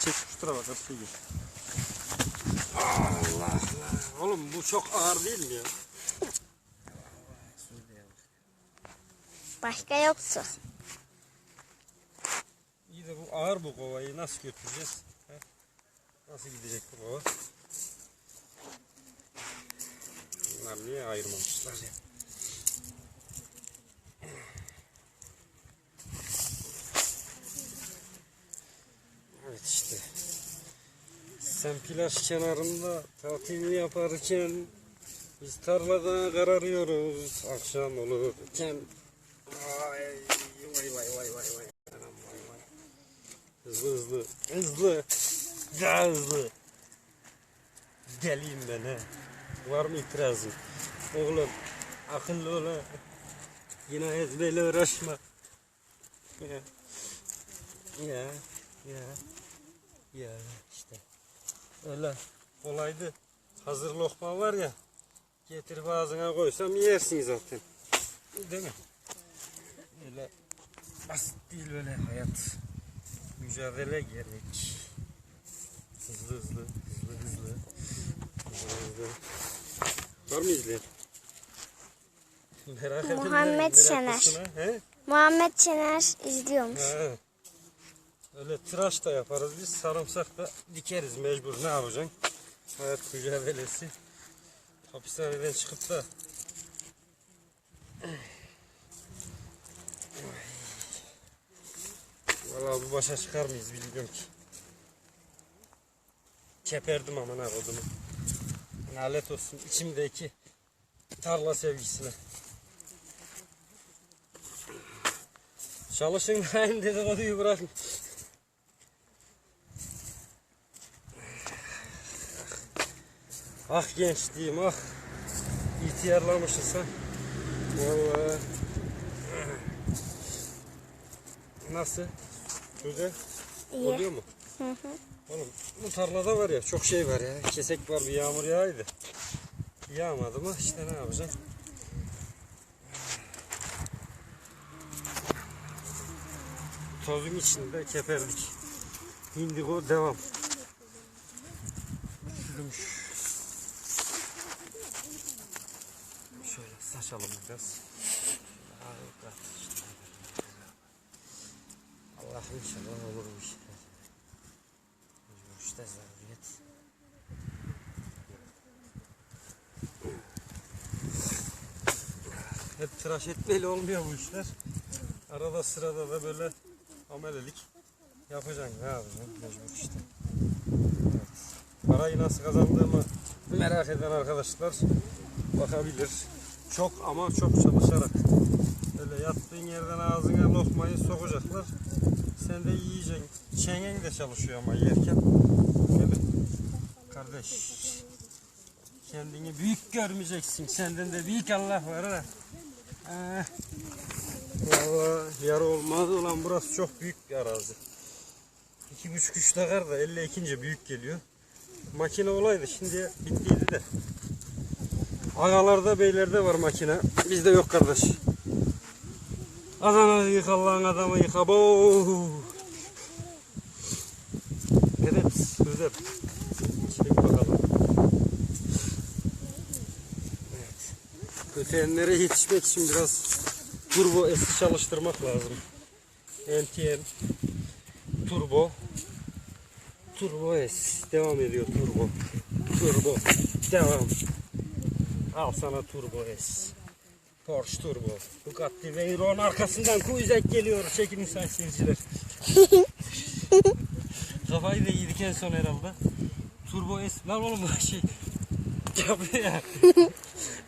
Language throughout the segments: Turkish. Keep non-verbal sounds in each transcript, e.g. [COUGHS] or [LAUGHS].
Çek şu tarafa karşı gir. Allah Allah. Oğlum bu çok ağır değil mi ya? Başka yoktu. İyi de bu ağır bu kovayı nasıl götüreceğiz? He? Nasıl gidecek bu kova? Bunlar niye ayırmamışlar ya? Evet işte. Sen plaj kenarında tatil yaparken biz tarlada kararıyoruz akşam olurken. Vay vay vay vay vay vay. Hızlı hızlı. Hızlı. Daha hızlı. Deliyim ben he. Var mı itirazın? Oğlum akıllı ol. Yine ezbeyle uğraşma. Ya. Ya. Ya. Ya işte. Öyle kolaydı. Hazır lokma var ya. Getirip ağzına koysam yersin zaten. Değil mi? Öyle basit değil öyle hayat. Mücadele gerek. Hızlı hızlı, hızlı hızlı. Hızlı hızlı. Var mı izleyen? Merak Muhammed Şener. meraklısına, He? Muhammed Şener izliyormuş. He. Öyle tıraş da yaparız biz. Sarımsak da dikeriz mecbur. Ne yapacaksın? Hayat mücadelesi. Hapishaneden çıkıp da Vallahi bu başa çıkar mıyız bilmiyorum ki. Keperdim ama ne kodumu. Lanet olsun içimdeki tarla sevgisine. Çalışın [LAUGHS] lan dedikoduyu bırakın. Ah gençliğim ah. İhtiyarlamışsın sen. Vallahi. Nasıl? Güzel. İyi. Oluyor mu? Hı hı. Oğlum bu tarlada var ya çok şey var ya. Kesek var bir yağmur yağıydı. Yağmadı mı işte ne yapacaksın? Tozun içinde keperdik. Indigo devam. Çürümüş. Şöyle saçalım biraz. Allah inşallah olur bu işte. Mecbur işte zaruriyet. Hep tıraş etmeyle olmuyor bu işler. Arada sırada da böyle amelelik yapacaksın. Ne yapacaksın? Mecbur işte. Evet. Parayı nasıl kazandığımı merak eden arkadaşlar bakabilir. Çok ama çok çalışarak. Böyle yattığın yerden ağzına lokmayı sokacaklar. Sen de yiyeceksin. Çengen de çalışıyor ama yerken. Değil? Kardeş. Kendini büyük görmeyeceksin. Senden de büyük Allah var ha. Eh. Valla yarı olmaz olan burası çok büyük bir arazi. İki buçuk üç takar da 52. büyük geliyor. Makine olaydı şimdi bittiydi de. Agalarda beylerde var makine. Bizde yok kardeş. Adana yık Allah'ın adamı yık. Abo. Evet güzel. Çek bakalım. Evet. Öteyenlere yetişmek için biraz turbo esi çalıştırmak lazım. NTM turbo turbo S devam ediyor turbo turbo devam al sana turbo S. Porsche turbo. Bugatti Veyron arkasından Kuyzek geliyor. Çekin insan seyirciler [LAUGHS] kafayı da yedik en son herhalde. Turbo S. Lan oğlum bu şey? Yapıyor ya.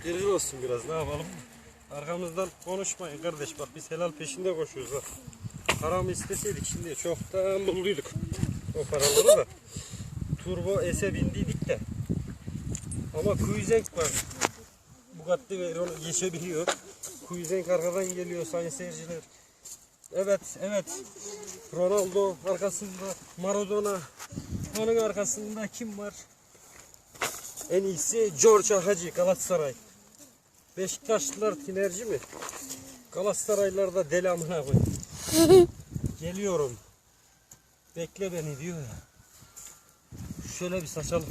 Kırır [LAUGHS] olsun biraz ne yapalım? Arkamızdan konuşmayın kardeş. Bak biz helal peşinde koşuyoruz bak. Paramı isteseydik şimdi çoktan bulduyduk. O paraları da. Turbo S'e bindiydik de. Ama Kuizenk var. Bugatti ve onu geçebiliyor. Kuizenk arkadan geliyor sayın seyirciler. Evet, evet. Ronaldo arkasında, Maradona. Onun arkasında kim var? En iyisi George Hacı Galatasaray. Beşiktaşlılar tinerci mi? Galatasaraylılar deli amına koyayım. [LAUGHS] Geliyorum. Bekle beni diyor ya. şöyle bir saçalım.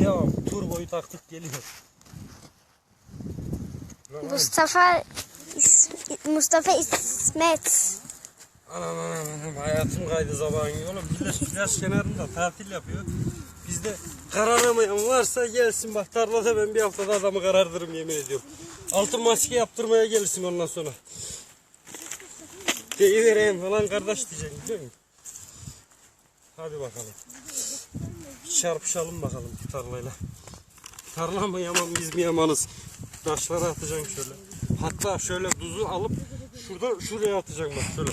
Devam. Turboyu taktık geliyor. Mustafa İs- Mustafa İsmet. Anam anam anam hayatım kaydı sabahın oğlum millet plaj kenarında tatil yapıyor. Bizde kararamayan varsa gelsin bak tarlada ben bir haftada adamı karardırım yemin ediyorum. Altın maske yaptırmaya gelirsin ondan sonra. Deyivereyim falan kardeş diyeceksin biliyor musun? Hadi bakalım. Çarpışalım bakalım tarlayla. Tarla mı yaman biz mi yamanız? Taşlara atacaksın şöyle. Hatta şöyle tuzu alıp şurada şuraya atacaksın bak şöyle.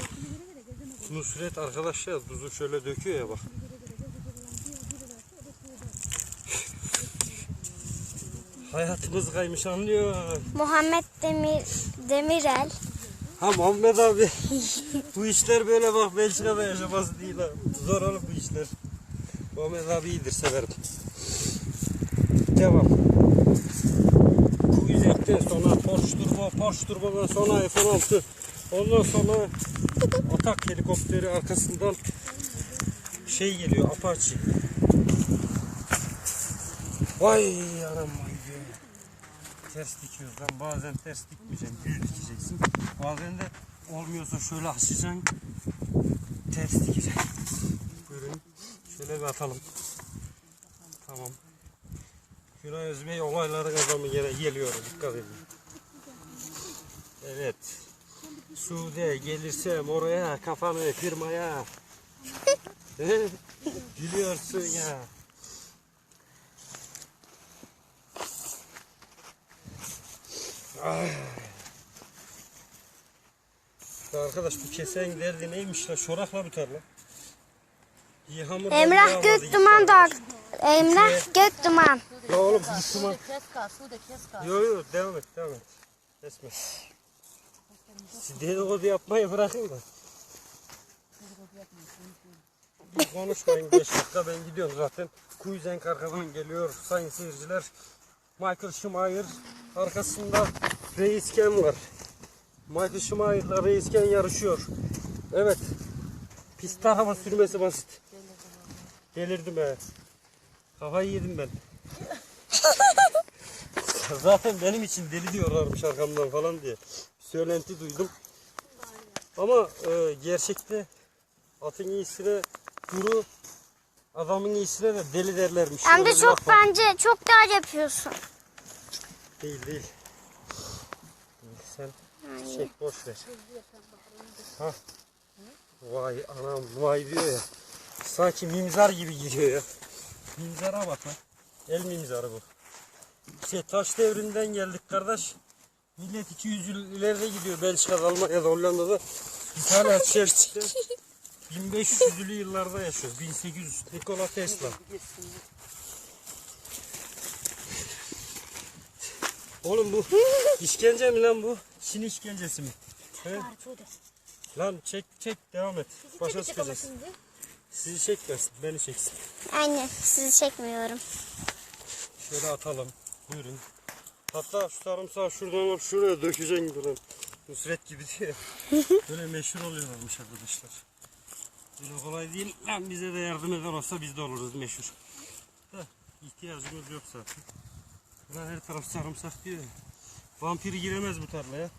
Nusret arkadaş ya şöyle döküyor ya bak. Hayatımız kaymış anlıyor. Muhammed Demir Demirel. Ha Muhammed abi bu işler böyle bak Belçika'da yaşaması değil ha. Zor oğlum bu işler. Muhammed abi iyidir severim. Devam. Kuyuzek'ten sonra Porsche Turbo, Porsche Turbo'dan sonra F-16. Ondan sonra Atak helikopteri arkasından şey geliyor Apache. Vay anam vay be. Ters dikiyoruz lan. Bazen ters dikmeyeceksin. Düz dikeceksin. Bazen de olmuyorsa şöyle açacaksın. Ters dikeceksin. Buyurun. Şöyle bir atalım. Tamam. Günay Özbey olayların adamı gene geliyor. Dikkat edin. Evet. Sude gelirsem oraya kafanı kırmaya. [LAUGHS] Gülüyorsun ya. Ay. Arkadaş bu kesen derdi neymiş la? Çorakla biter la. İyi hamur Emrah Gökduman da Emrah Gökduman. La oğlum Müslüman. Kes kal, su da kes kal. Yo yo devam et devam et. Kesme. Siz dedikodu yapmayı bırakın da. Konuşmayın 5 dakika ben gidiyorum zaten. Kuizenk arkadan geliyor sayın seyirciler. Michael Schumacher arkasında Reis Ken var. Michael Schumacher'la Reis Ken yarışıyor. Evet. Pist araba sürmesi basit. Delirdim he. Kafayı yedim ben. [LAUGHS] Zaten benim için deli diyorlarmış arkamdan falan diye. Söylenti duydum. Ama e, gerçekte atın iyisine kuru, adamın iyisine de deli derlermiş. Hem de çok laf var. bence çok daha yapıyorsun. Değil değil. Sen çek boş ver. Ha. Vay anam vay diyor ya. Sanki mimzar gibi giriyor ya. Mimzara bak lan. El mimzarı bu. Şey taş devrinden geldik kardeş. Millet 200 yıl ileride gidiyor Belçika'da, Almanya'da, Hollanda'da. Biz hala Churchill'de 1500'lü yıllarda yaşıyoruz. 1800 Nikola Tesla. Oğlum bu işkence mi lan bu? Çin işkencesi mi? He? Lan çek çek devam et. Başa çıkacağız. Sizi çekmesin, beni çeksin. Aynen sizi çekmiyorum. Şöyle atalım. Buyurun. Hatta şu sarımsağı şuradan alıp şuraya dökeceksin buradan. Nusret gibi diye. [LAUGHS] Böyle meşhur oluyorlarmış arkadaşlar. Böyle kolay değil. Lan bize de yardım eden olsa biz de oluruz meşhur. Da ihtiyacımız yok zaten. Ulan her taraf sarımsak diyor. Vampir giremez bu tarlaya.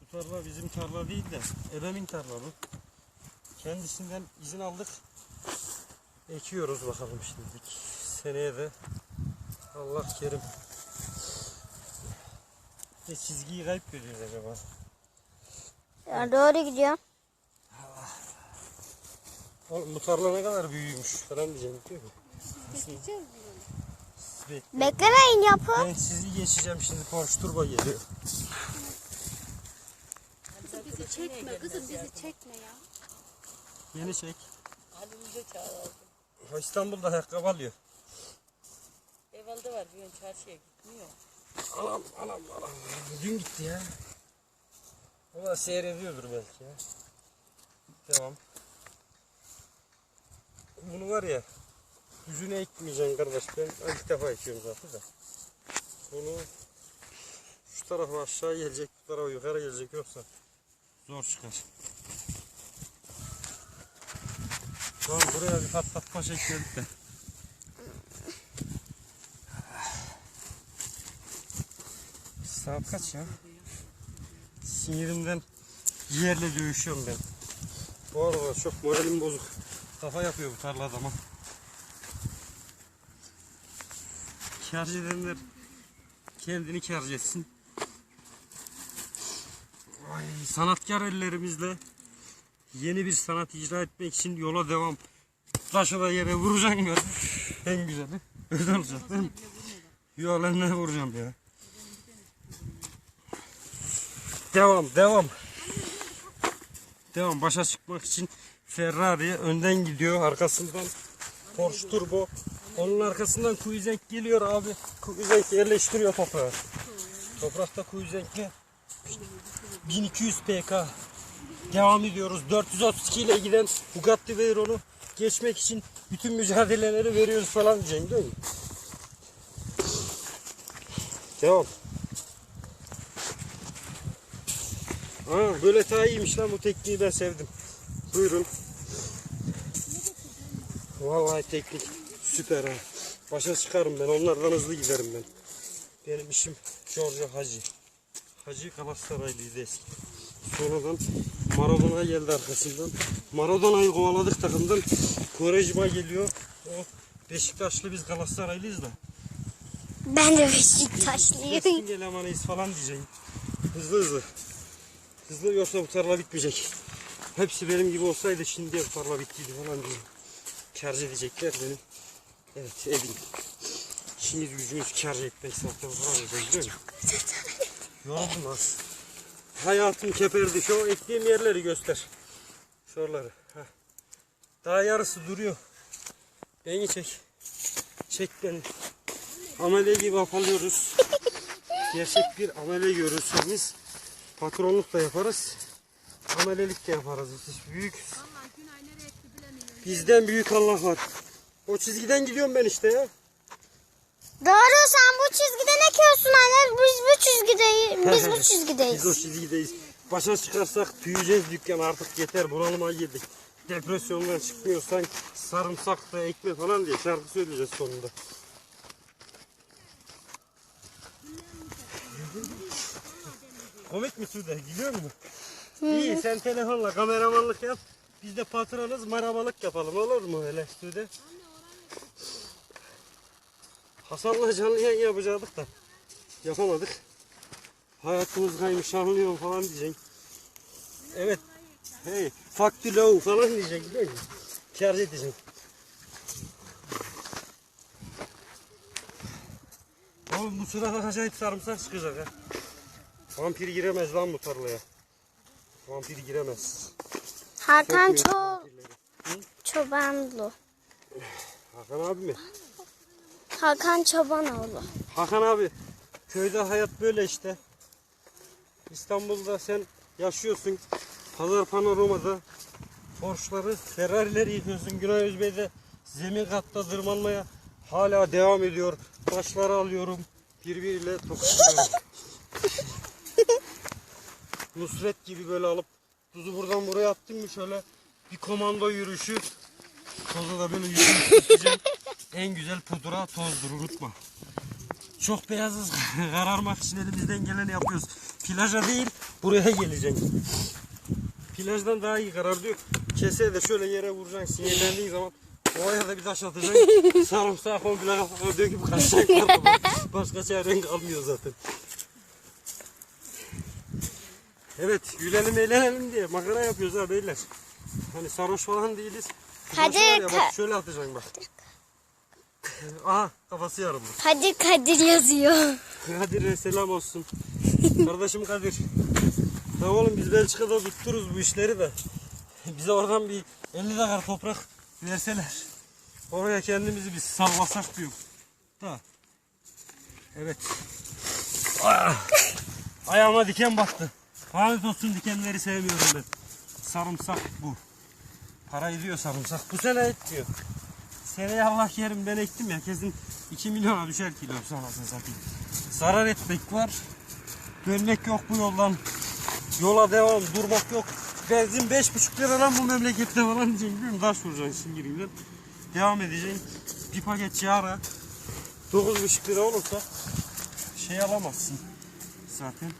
Bu tarla bizim tarla değil de ebemin tarla bu. Kendisinden izin aldık. Ekiyoruz bakalım şimdilik. Seneye de Allah kerim. Ne çizgiyi kayıp görüyoruz acaba? Ya doğru gidiyor. Oğlum bu tarla ne kadar büyüymüş falan diyeceğim değil mi? Siz bekleyin. Beklemeyin yapın. Ben sizi geçeceğim şimdi Porsche Turbo geliyor. Bizi çekme kızım, bizi çekme ya. Yeni çek. Halimize çağıralım. İstanbul'da ayakkabı alıyor. Evvelde var bir ön çarşıya gitmiyor. Anam anam anam. Dün gitti ya. Da seyrediyordur belki ya. Devam. Bunu var ya yüzüne ekmeyeceksin kardeş. Ben ilk defa ekiyorum zaten da. Bunu şu tarafa aşağı gelecek, bu tarafa yukarı gelecek yoksa zor çıkar. Lan buraya bir patlatma çekiyorduk da. Saat kaç ya? Sinirimden yerle dövüşüyorum ben. Bu arada çok moralim bozuk. Kafa yapıyor bu tarla adama. Kârc edenler kendini kârc etsin. Ay, sanatkar ellerimizle yeni bir sanat icra etmek için yola devam. Taşı da yere vuracaksın gör. En güzeli. Öyle olacak değil mi? Yok lan ne vuracağım ya. Devam devam. Devam başa çıkmak için Ferrari önden gidiyor arkasından Porsche Turbo onun arkasından Kuizenk geliyor abi Kuizenk yerleştiriyor toprağı toprakta Kuizenk'e 1200 pk devam ediyoruz 432 ile giden Bugatti Veyron'u geçmek için bütün mücadeleleri veriyoruz falan diyeceksin değil mi? Devam. Aa, böyle daha iyiymiş lan bu tekniği ben sevdim. Buyurun. Vallahi teknik süper ha. Başa çıkarım ben onlardan hızlı giderim ben. Benim işim Giorgio Hacı. Hacı Galatasaraylıydı eski. Sonradan Maradona geldi arkasından. Maradona'yı kovaladık takımdan. Quaresma geliyor. O Beşiktaşlı biz Galatasaraylıyız da. Ben de Beşiktaşlıyım. Eski elemanıyız falan diyeceksin. Hızlı hızlı. Hızlı yoksa bu tarla bitmeyecek. Hepsi benim gibi olsaydı şimdi bu tarla bittiydi falan diye. Kâr edecekler benim. Evet edin. İşimiz gücümüz kâr etmek zaten falan diyeceğiz değil mi? Yoruldum az. Hayatım keperdi. Şu ektiğim yerleri göster. Şuraları. Heh. Daha yarısı duruyor. Beni çek. Çek beni. Amele gibi apalıyoruz. Gerçek bir amele görürseniz patronluk da yaparız. Amelelik de yaparız. Biz büyük. Bizden büyük Allah var. O çizgiden gidiyorum ben işte ya. Doğru sen bu çizgide ne kiyorsun anne? Biz bu çizgideyiz. Biz bu [LAUGHS] çizgideyiz. Biz o çizgideyiz. Başa çıkarsak tüyeceğiz dükkan artık yeter bunalıma girdik. Depresyondan çıkmıyorsan sarımsak da ekmek falan diye şarkı söyleyeceğiz sonunda. Komik mi Sude? Gülüyor mu? İyi sen telefonla kameramanlık yap. Biz de patronuz marabalık yapalım olur mu öyle Sude? Hasan'la canlı yayın yapacaktık da yapamadık. Hayatımız kaymış anlıyor falan diyeceksin. Evet. Hey, fuck the law falan diyeceksin değil mi? Kâr edeceksin. Oğlum bu sırada acayip sarımsak çıkacak ha. Vampir giremez lan bu tarlaya. Vampir giremez. Hakan Sokmuyor Ço vampirleri. Çobanlı. Hakan abi mi? Hakan Çobanoğlu. Hakan abi köyde hayat böyle işte. İstanbul'da sen yaşıyorsun. Pazar panoramada Porsche'ları, Ferrari'leri yıkıyorsun. Günay Özbey'de zemin katta tırmanmaya hala devam ediyor. Taşları alıyorum. Birbiriyle tokuşturuyorum. [LAUGHS] Nusret gibi böyle alıp tuzu buradan buraya attım mı şöyle bir komando yürüyüşü. Tozu da böyle yürüyüş En güzel pudra tozdur unutma. Çok beyazız [LAUGHS] kararmak için elimizden geleni yapıyoruz. Plaja değil buraya geleceksin. Plajdan daha iyi karar diyor. Keseye de şöyle yere vuracaksın sinirlendiğin zaman Ovaya da bir taş atacaksın. Sarımsağı komple kafana döküp kaçacaksın. Başka çaren kalmıyor zaten. Evet gülelim eğlenelim diye makara yapıyoruz ha beyler. Hani sarhoş falan değiliz. Var ya, bak, şöyle atacaksın bak. Aha kafası yarıldı. Hadi Kadir yazıyor. Kadir'e selam olsun. [LAUGHS] Kardeşim Kadir. Ya oğlum biz Belçika'da tutturuz bu işleri de. Bize oradan bir 50 dakika toprak verseler. Oraya kendimizi bir sallasak diyorum. Da. Evet. Ah! Ayağıma diken battı. Lanet olsun dikenleri sevmiyorum ben. Sarımsak bu. Para ediyor sarımsak. Bu sene et diyor. Seneye Allah kerim ben ektim ya kesin 2 milyona düşer kilo sonrasını satayım. Zarar etmek var. Dönmek yok bu yoldan. Yola devam durmak yok. Benzin 5,5 lira lan bu memlekette falan diyeceksin biliyor musun? Taş vuracaksın. Devam edeceksin. Bir paket yağra 9,5 lira olursa şey alamazsın. zaten.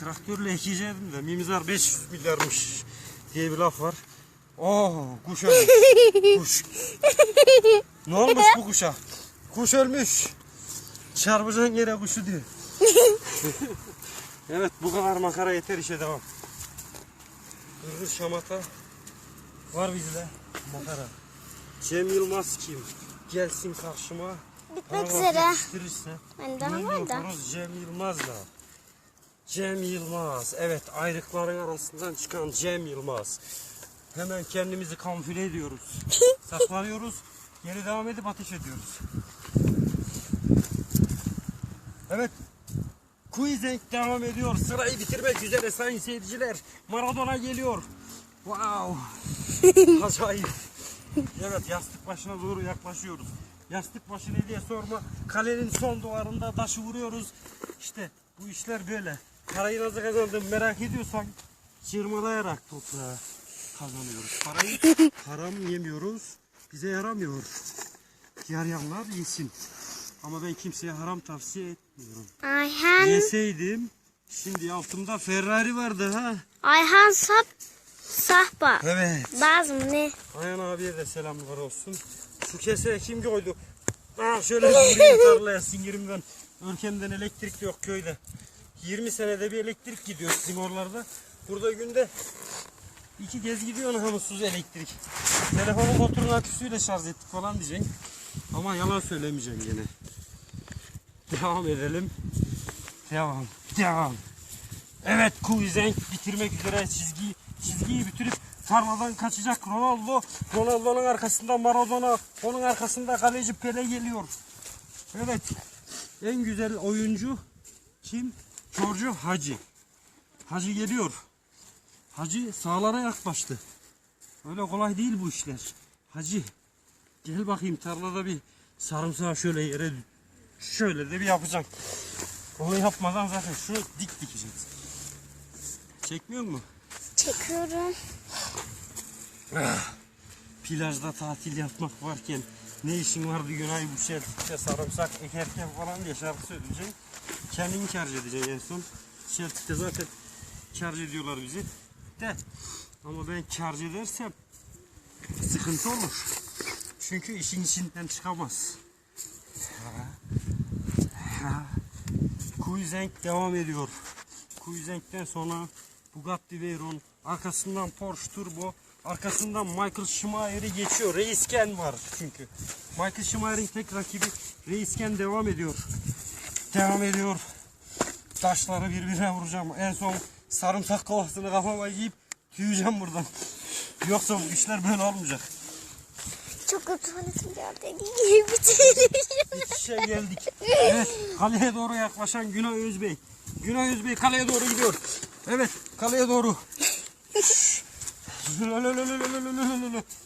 Traktörle ekeceğim de mimizar 500 milyarmış diye bir laf var. Oo kuş ölmüş. [LAUGHS] kuş. Ne olmuş bu kuşa? Kuş ölmüş. Çarpacağın yere kuşu diyor. [LAUGHS] evet bu kadar makara yeter işe devam. Hırgız şamata var bizde makara. Cem Yılmaz kim? Gelsin karşıma. Bitmek üzere. Ben daha var da. Cem Yılmaz'la. Cem Yılmaz. Evet ayrıkların arasından çıkan Cem Yılmaz. Hemen kendimizi kamufle ediyoruz. [LAUGHS] Saklanıyoruz. Geri devam edip ateş ediyoruz. Evet. Quizeng devam ediyor. Sırayı bitirmek üzere sayın seyirciler. Maradona geliyor. Wow. [LAUGHS] Acayip. Evet yastık başına doğru yaklaşıyoruz. Yastık başı ne diye sorma. Kalenin son duvarında taşı vuruyoruz. İşte bu işler böyle. Parayı nasıl kazandım merak ediyorsan çırmalayarak toprağa kazanıyoruz. Parayı haram yemiyoruz. Bize yaramıyor. Yarayanlar yesin. Ama ben kimseye haram tavsiye etmiyorum. Ayhan, Yeseydim şimdi altımda Ferrari vardı ha. Ayhan Sap, Sahba. Evet. Bazım ne? Ayhan abiye de selamlar olsun. Şu keseye kim koydu? Ah şöyle vurayım tarlaya singirimden. Ülkemden elektrik yok köyde. 20 senede bir elektrik gidiyor sizin oralarda. Burada günde iki kez gidiyor namussuz elektrik. Telefonu motorun aküsüyle şarj ettik falan diyeceksin. Ama yalan söylemeyeceğim gene. Devam edelim. Devam. Devam. Evet Kuizenk bitirmek üzere çizgiyi çizgiyi bitirip tarladan kaçacak Ronaldo. Ronaldo'nun arkasında Maradona, onun arkasında kaleci Pele geliyor. Evet. En güzel oyuncu kim? Giorgio Hacı. Hacı geliyor. Hacı sağlara yaklaştı. Öyle kolay değil bu işler. Hacı gel bakayım tarlada bir sarımsağı şöyle yere şöyle de bir yapacağım. Onu yapmadan zaten şunu dik dikeceğiz. Çekmiyor mu? Çekiyorum. Plajda tatil yapmak varken ne işin vardı Günay bu Şeltik'te sarımsak ekerken falan diye şarkı söyleyeceksin. Kendini kar edeceksin en son. Şeltik'te zaten kar ediyorlar bizi. De ama ben kar edersem sıkıntı olur. Çünkü işin içinden çıkamaz. Kuizenk devam ediyor. Kuizenk'ten sonra Bugatti Veyron, arkasından Porsche Turbo, arkasından Michael Schumacher'i geçiyor. Reisken var çünkü. Michael Schumacher'in tek rakibi Reisken devam ediyor. Devam ediyor. Taşları birbirine vuracağım. En son sarımsak kovasını kafama giyip tüyeceğim buradan. Yoksa bu işler böyle olmayacak. Çok tuvaletim geldi. Bitireceğim. İçişe geldik. Evet, kaleye doğru yaklaşan Günay Özbey. Günay Özbey kaleye doğru gidiyor. Evet, kaleye doğru.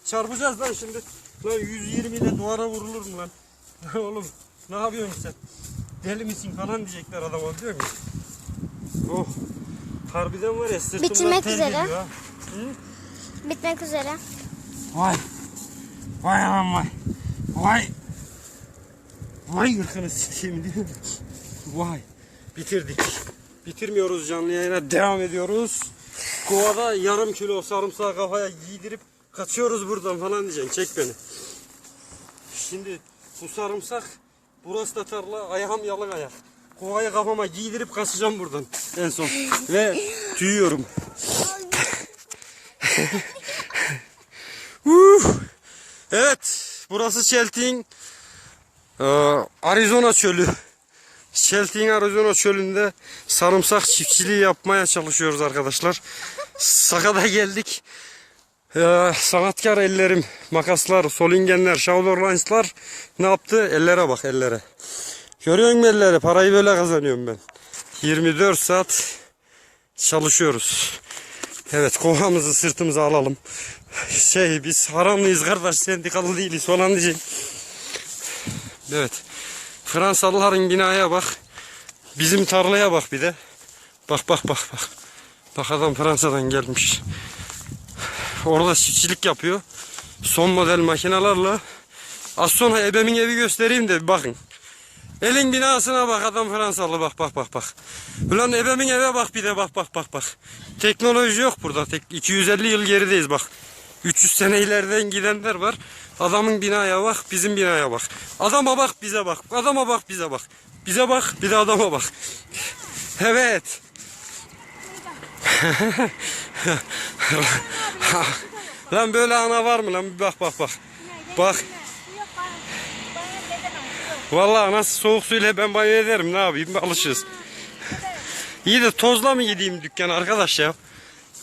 Çarpacağız lan şimdi. Lan 120 ile duvara vurulur mu lan? Oğlum ne yapıyorsun sen? Deli misin falan diyecekler adama diyor mu? Oh. Harbiden var ya sırtımdan Bitirmek ter üzere. geliyor ha. Bitmek üzere. Vay. Vay anam vay. Vay. Vay ırkını sikeyim diyor. Vay. Bitirdik. Bitirmiyoruz canlı yayına devam ediyoruz. Kovada yarım kilo sarımsağı kafaya giydirip kaçıyoruz buradan falan diyeceksin. Çek beni. Şimdi bu sarımsak burası da tarla ayağım yalın ayak. Kovayı kafama giydirip kaçacağım buradan en son. Ve tüyüyorum. [LAUGHS] Evet, burası Çeltik'in Arizona çölü. Çeltik'in Arizona çölünde sarımsak çiftçiliği yapmaya çalışıyoruz arkadaşlar. Sakada geldik. E, sanatkar ellerim, makaslar, solingenler, shoulderlines'lar ne yaptı? Ellere bak ellere. Görüyor musun elleri? Parayı böyle kazanıyorum ben. 24 saat çalışıyoruz. Evet kovamızı sırtımıza alalım. Şey biz haramlıyız kardeş sendikalı değiliz falan diyecek. Evet. Fransalıların binaya bak. Bizim tarlaya bak bir de. Bak bak bak bak. Bak adam Fransa'dan gelmiş. Orada çiftçilik yapıyor. Son model makinalarla. Az sonra ebemin evi göstereyim de bakın. Elin binasına bak adam Fransalı bak bak bak bak. Ulan ebemin eve bak bir de bak bak bak bak. Teknoloji yok burada. Tek 250 yıl gerideyiz bak. 300 sene ileriden gidenler var. Adamın binaya bak, bizim binaya bak. Adama bak, bize bak. Adama bak, bize bak. Bize bak, bir de adama bak. Evet. [LAUGHS] lan böyle ana var mı lan? Bir bak bak bak. Bak. Vallahi nasıl soğuk suyla ben banyo ederim ne yapayım alışırız. İyi de tozla mı gideyim dükkan arkadaş ya?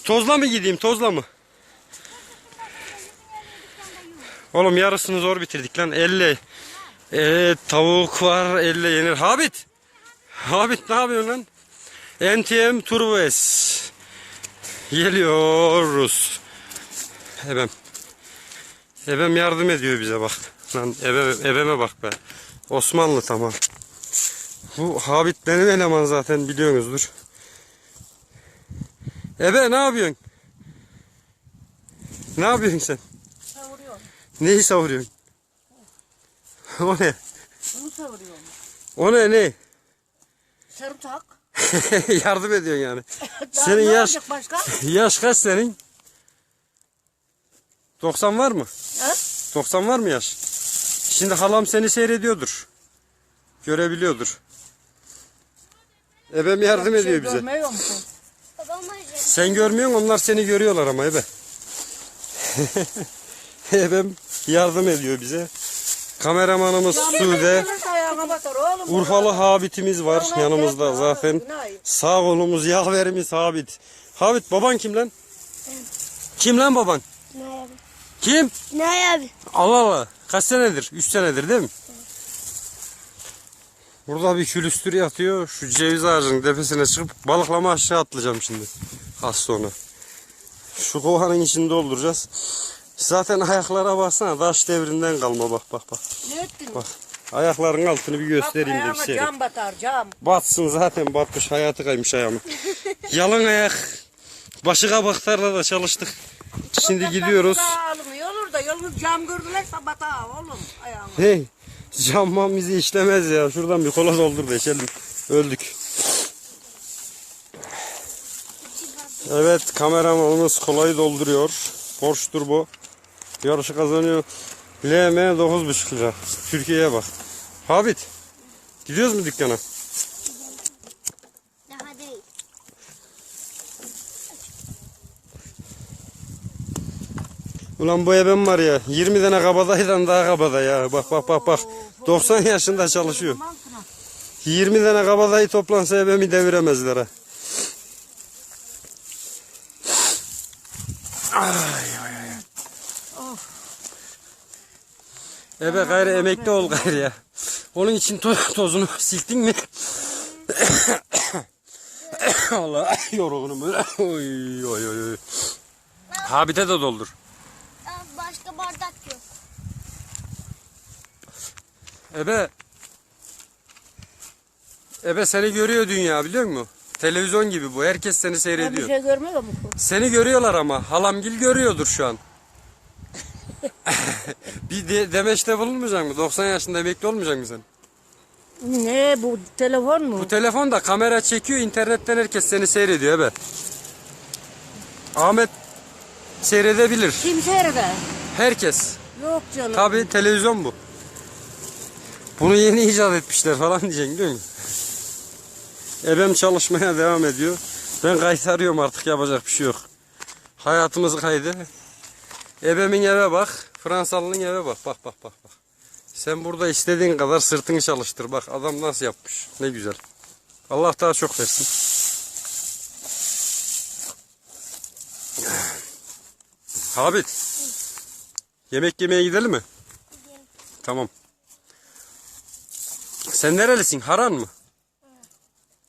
Tozla mı gideyim tozla mı? Oğlum yarısını zor bitirdik lan 50. Ee, tavuk var 50 yenir. Habit. Habit ne yapıyorsun lan? NTM Turbo. Geliyoruz. Ebem. Ebem yardım ediyor bize bak. Lan ebe, ebeme bak be. Osmanlı tamam. Bu Habit benim eleman zaten biliyorsunuzdur. Ebe ne yapıyorsun? Ne yapıyorsun sen? Savuruyorum. Neyi savuruyorsun? o ne? Bunu savuruyorum. O ne ne? Sarımsak. [LAUGHS] Yardım ediyorsun yani. [LAUGHS] Senin yaş başka? [LAUGHS] yaş kaç senin? 90 var mı? Ha? 90 var mı yaş? Şimdi halam seni seyrediyordur. Görebiliyordur. Ebem yardım Bir ediyor şey bize. Görmüyor musun? Babam Sen görmüyorsun onlar seni görüyorlar ama Ebe. [LAUGHS] Ebem yardım ediyor bize. Kameramanımız Sude. Urfalı Habitimiz var yanımızda zaten. Sağ kolumuz yaverimiz Habit. Habit baban kim lan? Kim lan baban? Ne? Kim? Ne abi? Allah Allah. Kaç senedir? 3 senedir değil mi? Burada bir külüstür yatıyor. Şu ceviz ağacının tepesine çıkıp balıklama aşağı atlayacağım şimdi. Az sonra. Şu kovanın içini dolduracağız. Zaten ayaklara baksana taş devrinden kalma bak bak bak. Ne ettin? Bak. Ayakların altını bir göstereyim de bir şey. cam batar cam. Batsın zaten batmış hayatı kaymış ayağıma. [LAUGHS] Yalın ayak. Başı kabaklarla da çalıştık. Şimdi gidiyoruz. Alınıyor da yolun cam gördülerse batar oğlum ayağıma. Hey camman bizi işlemez ya. Şuradan bir kola doldur da içelim. Öldük. Evet kameramanımız kolayı dolduruyor. Porsche Turbo. Yarışı kazanıyor. LM 9,5 lira. Türkiye'ye bak. Habit. Gidiyoruz mu dükkana? Ulan bu ebem var ya 20 tane kabadayıdan daha kabada ya. Bak bak bak bak. 90 yaşında çalışıyor. 20 tane kabadayı toplansa ebemi deviremezler ha. Ay, ay, ay. Ebe gayrı emekli ol gayrı ya. Onun için to- tozunu silktin mi? [COUGHS] Allah yorgunum oy oy. oy. Habite de doldur. Aa, Başka bardak yok. Ebe. Ebe seni görüyor dünya biliyor musun? Televizyon gibi bu. Herkes seni Ben bir seyrediyor. şey görmüyor musun? Seni görüyorlar ama. Halamgil görüyordur şu an. [LAUGHS] bir de, demeçte bulunmayacak mı? 90 yaşında emekli olmayacak mısın? Ne bu telefon mu? Bu telefon da kamera çekiyor. internetten herkes seni seyrediyor Ebe. Ahmet seyredebilir. Kim seyreder? Herkes. Yok canım. Tabi televizyon bu. Bunu yeni icat etmişler falan diyeceksin değil mi? Ebem çalışmaya devam ediyor. Ben kaytarıyorum artık yapacak bir şey yok. Hayatımız kaydı. Ebemin eve bak. Fransalı'nın eve bak. Bak bak bak bak. Sen burada istediğin kadar sırtını çalıştır. Bak adam nasıl yapmış. Ne güzel. Allah daha çok versin. Habit. Yemek yemeye gidelim mi? Tamam. Sen nerelisin? Haran mı?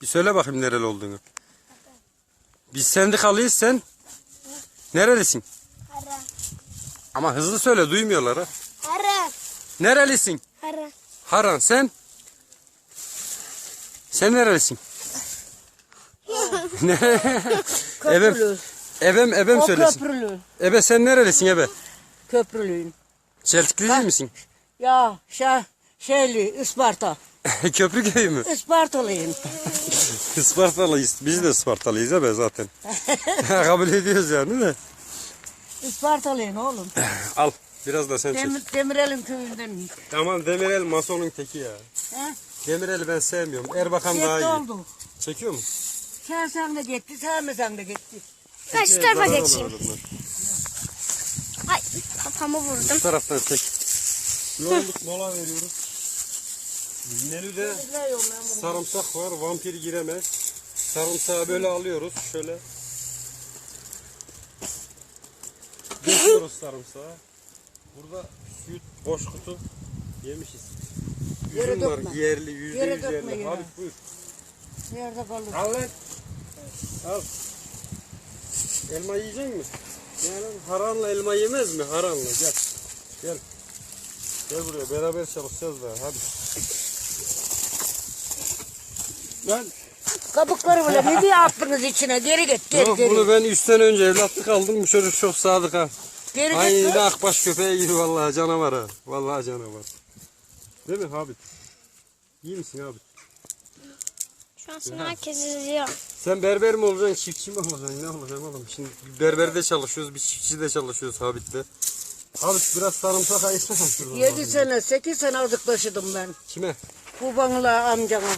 Bir söyle bakayım nereli olduğunu. Biz sendikalıyız sen. Nerelisin? Hara. Ama hızlı söyle duymuyorlar ha. Hara. Nerelisin? Hara. Haran sen? Sen nerelisin? ne? ebem, Köprülü. ebem, ebem O söylesin. köprülü. Ebe sen nerelisin ebe? Köprülüyün. Çeltikli değil misin? Ya şey, şeyli Isparta. [LAUGHS] Köprü köyü mü? Ispartalıyım. [LAUGHS] Ispartalıyız. Biz de Ispartalıyız ya be zaten. [LAUGHS] Kabul ediyoruz yani de. Ispartalıyım oğlum. Al. Biraz da sen çek. Demir, Demirel'in köyünden. Tamam Demirel masonun teki ya. He? Demirel'i ben sevmiyorum. Erbakan daha Yetti iyi. oldu. Çekiyor mu? Sen sen de gitti, sevmesen de gitti. Ben şu tarafa geçeyim. Ay kafamı vurdum. Bu taraftan çek. Yorulduk mola veriyoruz. Menüde sarımsak var. Vampir giremez. Sarımsağı böyle alıyoruz. Şöyle. Geçiyoruz sarımsağı. Burada süt, boş kutu yemişiz. Yere Üzüm var dökme. yerli, yüzde Yere yüz dökme yerli. yere. Abi buyur. Nerede kalır? Al lan. Al. Elma yiyecek misin? Yani haranla elma yemez mi? Haranla gel. Gel. Gel buraya beraber çalışacağız daha hadi. Ben Kabukları bile ne diye attınız içine? Geri git, geri Yok, geri. bunu ben 3 sene önce evlatlık aldım. Bu çocuk çok sadık ha. Geri git. Aynı akbaş köpeği gibi vallahi canavar ha. Vallahi canavar. Değil mi Habit? İyi misin Habit? Şu an seni herkes izliyor. Sen berber mi olacaksın, çiftçi mi olacaksın? Ne olacaksın oğlum? Şimdi berberde çalışıyoruz, bir çiftçide çalışıyoruz Habit'le. Habit biraz sarımsak ayırsana şuradan. Yedi bakayım. sene, sekiz sene azıklaşıdım ben. Kime? Babanla amcama.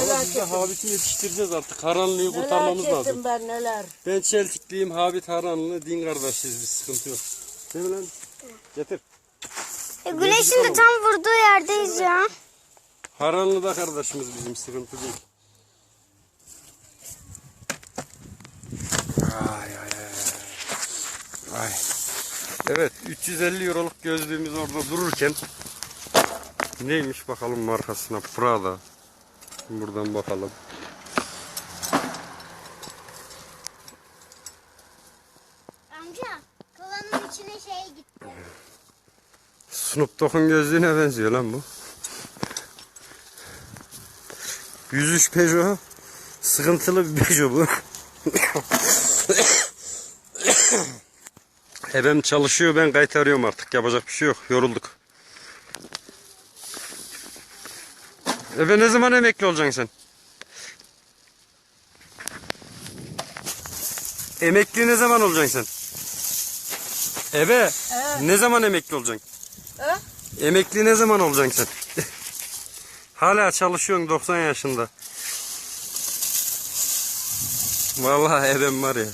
Neler biz de çektim. Habit'i yetiştireceğiz artık. Haranlı'yı Neler kurtarmamız lazım. çektim ben neler. Ben Çeltikliyim, Habit Haranlı, din kardeşiz bir sıkıntı yok. Değil mi lan? Getir. E, güneşin de tam vurduğu yerdeyiz ya. Haranlı da kardeşimiz bizim sıkıntı değil. Ay ay ay. Ay. Evet 350 euroluk gözlüğümüz orada dururken neymiş bakalım markasına Prada. Buradan bakalım. Amca kovanın içine şey gitti. Snoop Dogg'un gözlüğüne benziyor lan bu. 103 Peugeot. Sıkıntılı bir Peugeot bu. [COUGHS] Ebem çalışıyor ben kaytarıyorum artık. Yapacak bir şey yok. Yorulduk. Ebe ne zaman emekli olacaksın sen? Emekli ne zaman olacaksın sen? Ebe ne zaman emekli olacaksın? Ha? Emekli ne zaman olacaksın sen? [LAUGHS] Hala çalışıyorsun 90 yaşında. Vallahi ebem var ya.